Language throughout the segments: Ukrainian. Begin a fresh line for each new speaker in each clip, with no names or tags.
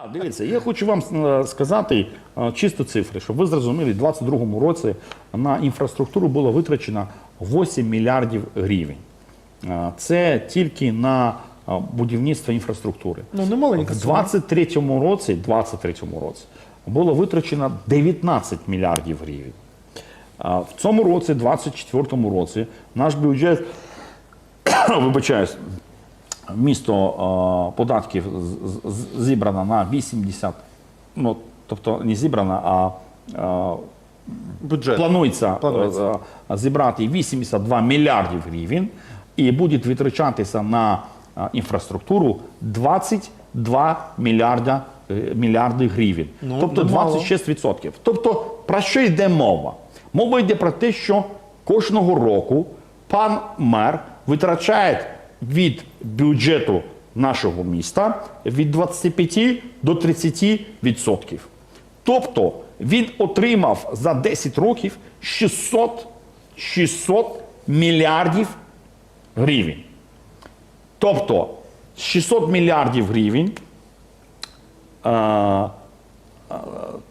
А, Дивіться, я хочу вам е, сказати е, чисто цифри, щоб ви зрозуміли, у 2022 році на інфраструктуру було витрачено 8 мільярдів гривень. Е, Це тільки на будівництво інфраструктури.
Ну, не маленька
В
сума.
23-му році, 23-му році було витрачено 19 мільярдів гривень. В цьому році, 24-му році, наш бюджет, вибачаюсь, місто е, податків зібрано на 80, ну, тобто не зібрано, а е,
Бюджет.
планується,
Планується.
е, зібрати 82 мільярдів гривень і буде витрачатися на е, інфраструктуру 22 мільярда, е, мільярди гривень.
Ну,
тобто
немало.
26%. Тобто про що йде мова? Мова йде про те, що кожного року пан мер витрачає від бюджету нашого міста від 25 до 30 відсотків. Тобто він отримав за 10 років 600, 600 мільярдів гривень. Тобто 600 мільярдів гривень, е, е,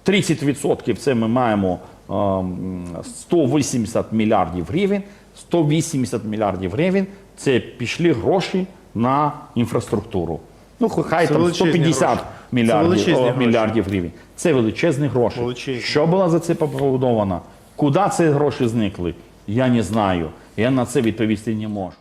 30% це ми маємо е, 180 мільярдів гривень, 180 мільярдів гривень це пішли гроші на інфраструктуру. Ну, хай
Це
там 150
гроші.
Мільярдів,
це
о, мільярдів гривень. Це величезні гроші.
Величезні.
Що було за це побудовано? Куди ці гроші зникли? Я не знаю. Я на це відповісти не можу.